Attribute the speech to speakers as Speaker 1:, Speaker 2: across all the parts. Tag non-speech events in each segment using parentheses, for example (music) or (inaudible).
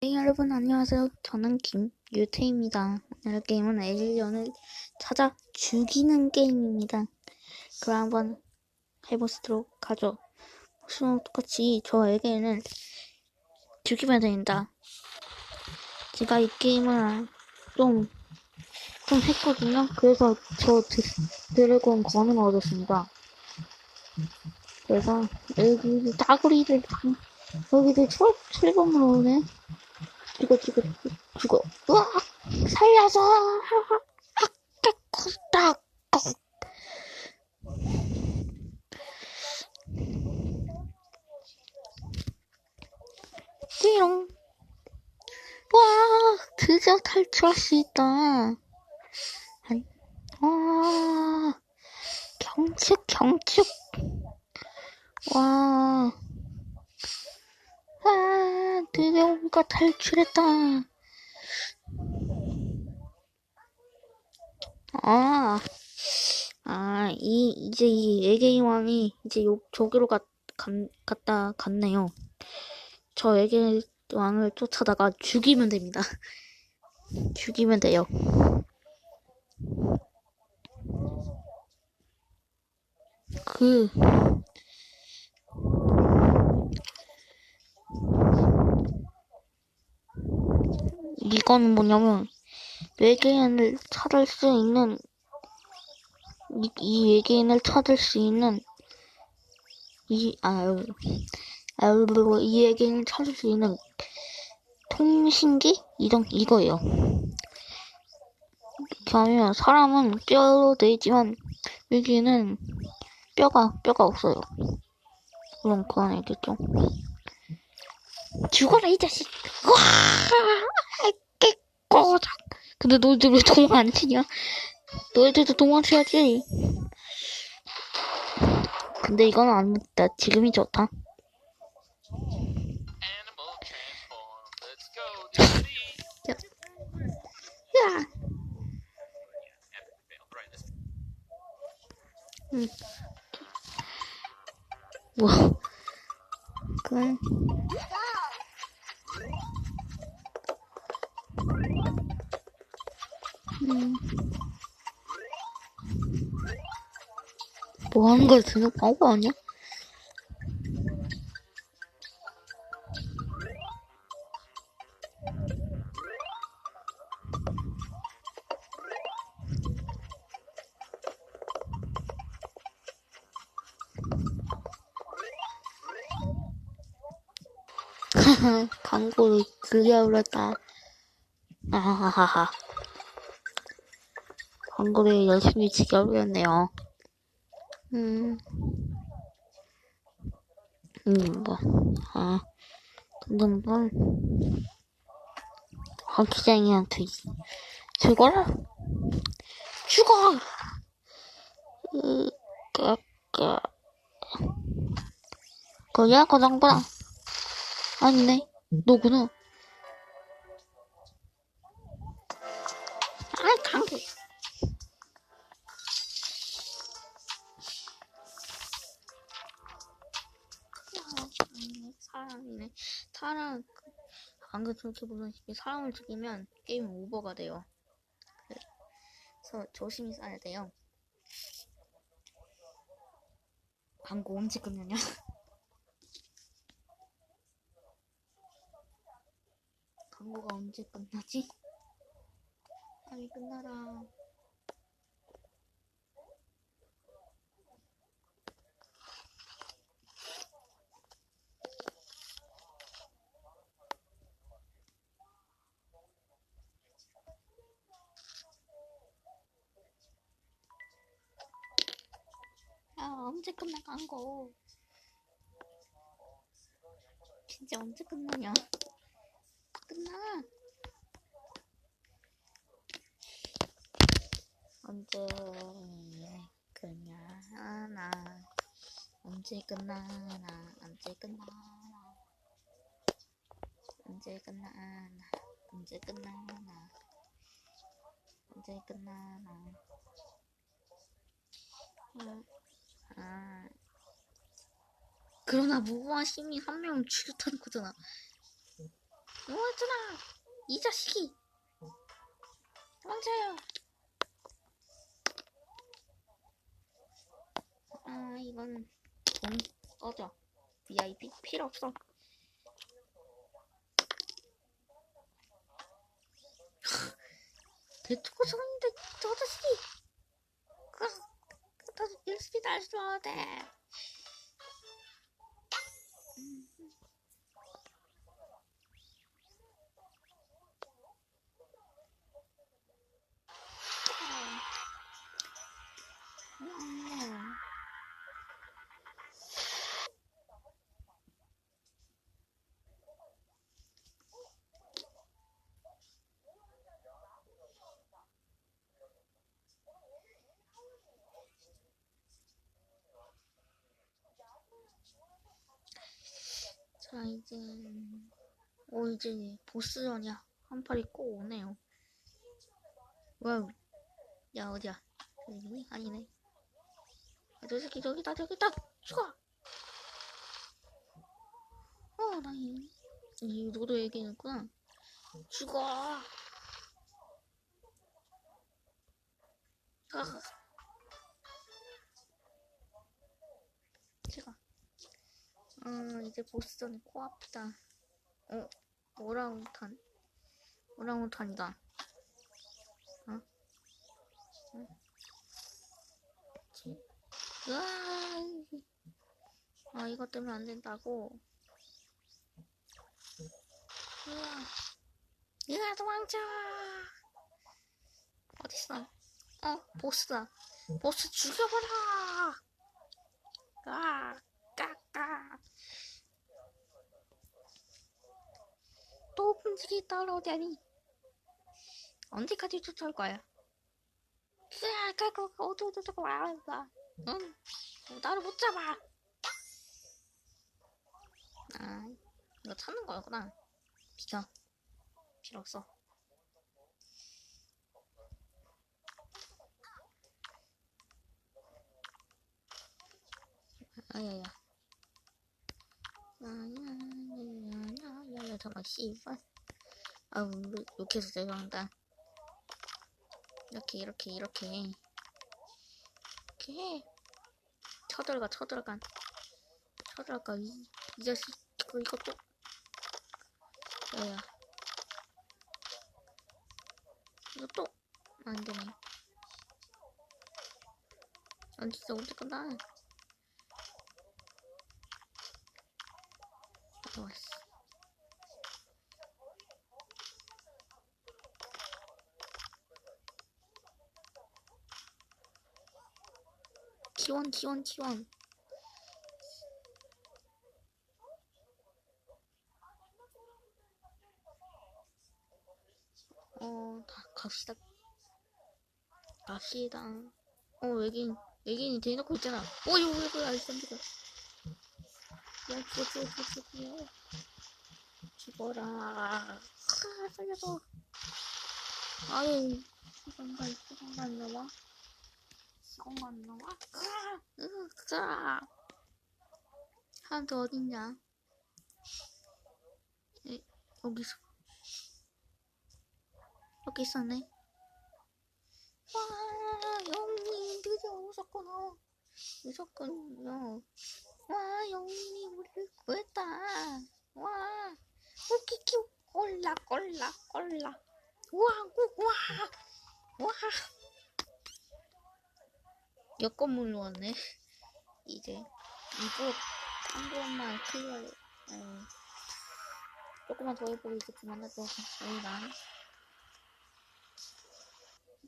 Speaker 1: 네, 여러분 안녕하세요. 저는 김유태입니다. 오늘 게임은 에일리언을 찾아 죽이는 게임입니다. 그럼 한번 해보도록 하죠. 무슨 똑같이 저 에일리언을 죽이면 됩니다. 제가 이 게임을 좀, 좀 했거든요. 그래서 저 드- 드래곤 거는 얻었습니다. 그래서 여기 따구리를 여기들 출, 출범으로 오네. 죽어 죽어 죽어 으악 살려서 딱 띠용. 와! 드디어 탈출할 수 있다 와! 경축 경축. 와 아, 우리가 탈출했다. 아, 아, 이, 이제 이 애개의 왕이 이제 요, 저기로 갔, 갔, 갔다, 갔네요. 저 애개의 왕을 쫓아다가 죽이면 됩니다. (laughs) 죽이면 돼요. 그, 이건 뭐냐면 외계인을 찾을 수 있는 이, 이 외계인을 찾을 수 있는 이 아유 아유 이 외계인을 찾을 수 있는 통신기 이정 이거예요. 하면 사람은 뼈로 돼 있지만 외계인은 뼈가 뼈가 없어요. 그럼 그건 알겠죠? 죽어라 이 자식! 와! 깨꼬작! 근데 너희들 왜 도망 안 치냐? 너희들도 도망 쳐야지. 근데 이건 안 됐다. 지금이 좋다. 야!
Speaker 2: This
Speaker 1: 뭐. 그래. 뭐 하는 거야? 저녁 광고 아니야? (laughs) 광고를 그려버렸다. 아하하하. 광고를 열심히 지켜버렸네요. 음. 음, 뭐. 아. 근데 뭘. 황기장이한테 죽어라! 죽어! 으, 까, 까. 거야, 거장보다. 아니네. 너구나. 저렇게 보다시피 사람을 죽이면 게임 오버가 돼요. 그래서 조심히 써야 돼요. 광고 언제 끝나냐? (laughs) 광고가 언제 끝나지? 빨리 끝나라. 야, 언제 끝나, 광고? 진짜 언제 끝나냐? 끝나! 언제 끝나나? 언제 끝나나? 언제 끝나나? 언제 끝나나? 언제 끝나나? 언제 끝나나? 어, 아 그러나 무고한 시민 한 명을 죽였다는 거잖아. 뭐했잖아 이 자식이. 도망쳐요 아 이건 돈 꺼져. VIP 필요 없어. (laughs) 대투고 성인데 저 자식이. 그 나도 USB 달 자 이제 어 이제 보스전이야. 한 팔이 꼭 오네요. 와우. 야 어디야? 여기니 아니네. 야, 저 새끼 저기다 저기다! 죽어 어나 이, 이 너도 얘기했구나. 죽어 아. 어, 이제 보스전이 코앞이다. 어, 오랑우탄. 오랑우탄이다. 어? 어? 지? 으아! 아, 이것 때문에 안 된다고. 으아! 으아, 도망쳐! 어딨어? 어, 보스다. 보스 죽여버려! 아, 까까. 또 분질이 따라오다니. 언제까지 쫓아올 거야? 으아, 까까, 어두워두고 와, 와. 응, 나를 못 잡아. 아, 이거 찾는 거였구나. 비켜. 필요 없어. 아야야. 야야야야야야 잠깐 씨발. 아우 욕해서 죄송합니다. 이렇게 이렇게 이렇게 이렇게 해. 쳐들어가 쳐들어가 쳐들어가 이, 이 자식 이거 이것도 야야 이것도 안되네 안 진짜 어디 건 다 좋았어 T1 T1 T1 어, 다 갑시다. 갑시다. 어, 외계인, 외계인이 대놓고 있잖아. 어, 이거 왜 그래, 알쌈비가. 야, 죽어, 죽어, 죽어, 죽어. 죽어 라. 아, 살려줘. 아유, 시간만, 시간만 나와. 시간만 나와. 아, 으, 자. 한더 어딨냐? 에, 여기서. 여기 있었네. 와, 영님 드디어 오셨구나. 오셨군요. 와, 영님이 우리를 구했다. 와, 우키키 꼴라 꼴라 꼴라. 와, 우, 와, 와. 여건물로 왔네. 이제 이거 한 번만 클리어. 어, 조금만 더 해보고 이제 그만할 것 같습니다.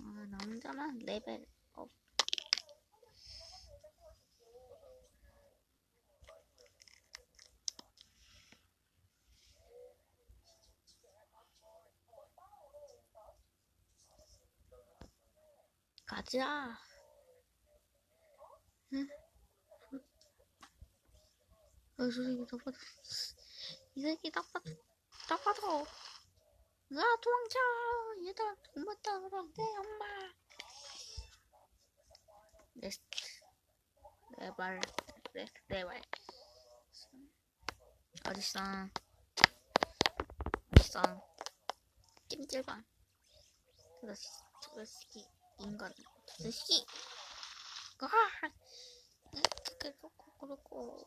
Speaker 1: 아, 남자만 레벨 가자. 응? 어, 저 새끼 딱 봐도, 이 새끼 딱 봐도, 딱 봐도. 으아, 도망쳐! 얘들아, 엄마 따라, 내 엄마! 레스트. 레발, 레, 레발. 어딨어? 어딨어? 쌍. 찜질방. 저 자식, 저 자식이 인간. 저 자식이. 아! 그렇고, 그렇고.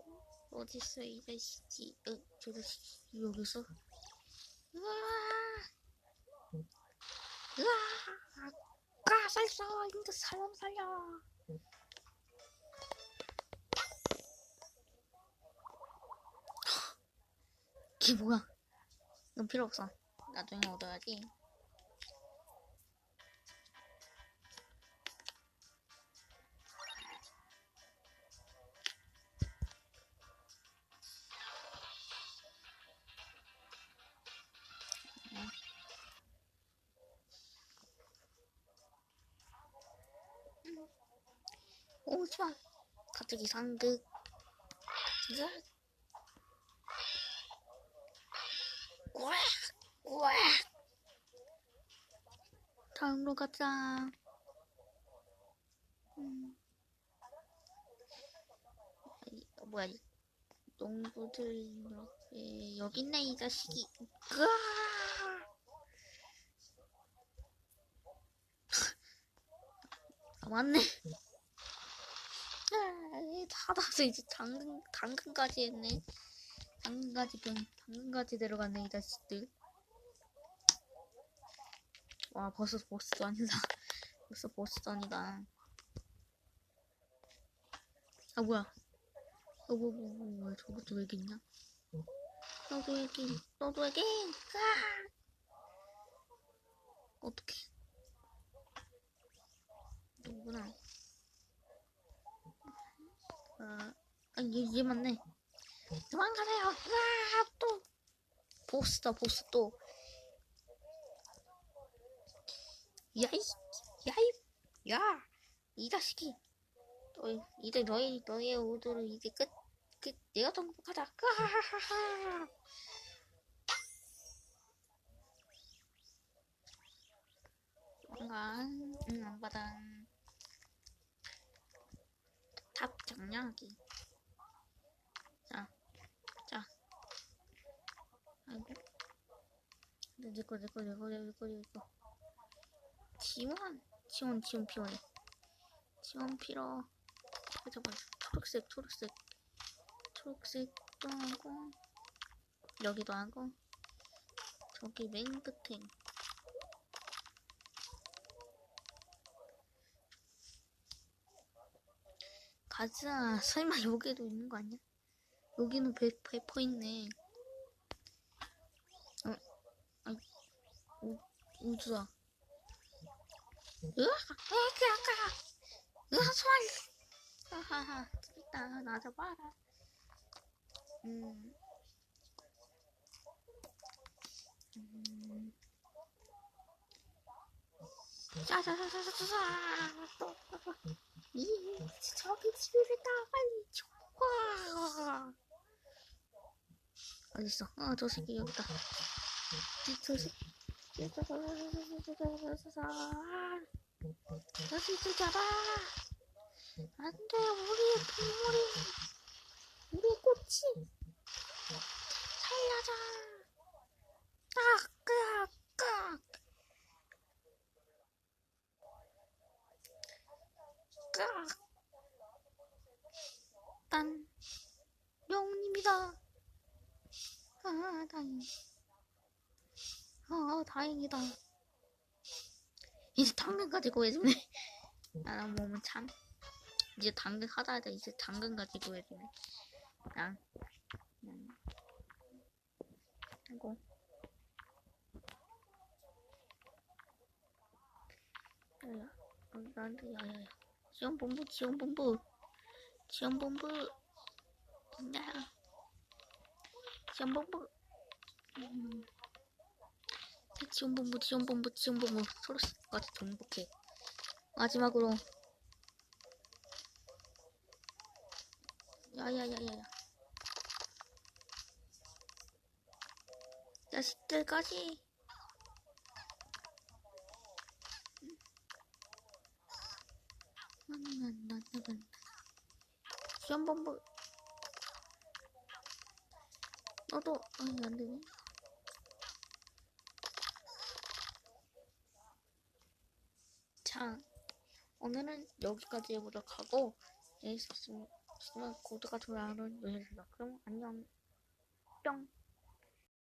Speaker 1: 어딨어, 이 자식이. 어, 저 자식이 여기서. 으아! 으아! 아, 살려! 인간 사람 살려! 이게 뭐야? 이건 필요 없어. 나중에 얻어야지. 갑자기 상극. 으악. 다음으로 가자. 음. 이, 어, 뭐야, 이 농부들, 이렇게, 여기 있네, 이 자식이. 으아! (laughs) 아, 맞네. 아, 다 나서 이제 당근, 당근까지 했네. 당근까지 변, 당근까지 들어갔네, 이 자식들. 와, 벌써 보스전이다. (laughs) 벌써 보스전이다. 아, 뭐야. 어, 뭐, 뭐, 뭐, 뭐야. 저것도 왜 있냐? 너도 여기, 너도 여기! 아! 어떡해. 누구나. 아, 아, 얘, 얘 맞네. 도망가세요. 으아, 또. 보스다, 보스 또. 야이, 야이, 야, 이 자식이. 너, 이제 너의, 너의 우도를 이제 끝, 끝, 내가 정복하자. 으하하하하. 뭔가, 응, 안 받아. 탑 정리하기. 자, 자. 아이고. 내거, 내거, 내거, 내거, 내거. 지원, 지원, 지원 필요해. 지원 필요. 잠깐만, 초록색, 초록색, 초록색도 하고, 여기도 하고, 저기 맨 끝에. 가자. 설마 여기도 있는 거 아니야? 여기는 배, 배퍼 있네. 어, 아, 우, 우주야. 으악! 으악! 으악! 소환! 하하하. 재밌다. 나 잡아라. 음. 음. 짜자자자자자. 이, 저기 집에 있다. 빨리 좋아. 어딨어? 어, 저 새끼 여기다. 저 새끼. 저 새끼 잡아. 안 돼, 우리의 동물이. 우리의 꽃이. 살려줘. 딱, 깍, 깍. 깍. 딴. 영웅입니다. 아, 다행. 아, 다행이다. 이제 당근 가지고 해주네. 나랑 몸은 참. 이제 당근 하다 하다 이제 당근 가지고 해주네. 난. 난. 아이고. 야야. 어, 나한테 야야야. 지원본부, 지원본부. 지원본부. 야. 지원본부. 음. 지원본부, 지원본부, 지원본부. 소로스까지 정복해. 마지막으로. 야야야야야. 자식들까지. 시험 방법 나도 아니 안되네. 자 오늘은 여기까지 해보도록 하고 여기서 있으면 고드가 돌아오는 노래를 그럼 안녕. 뿅.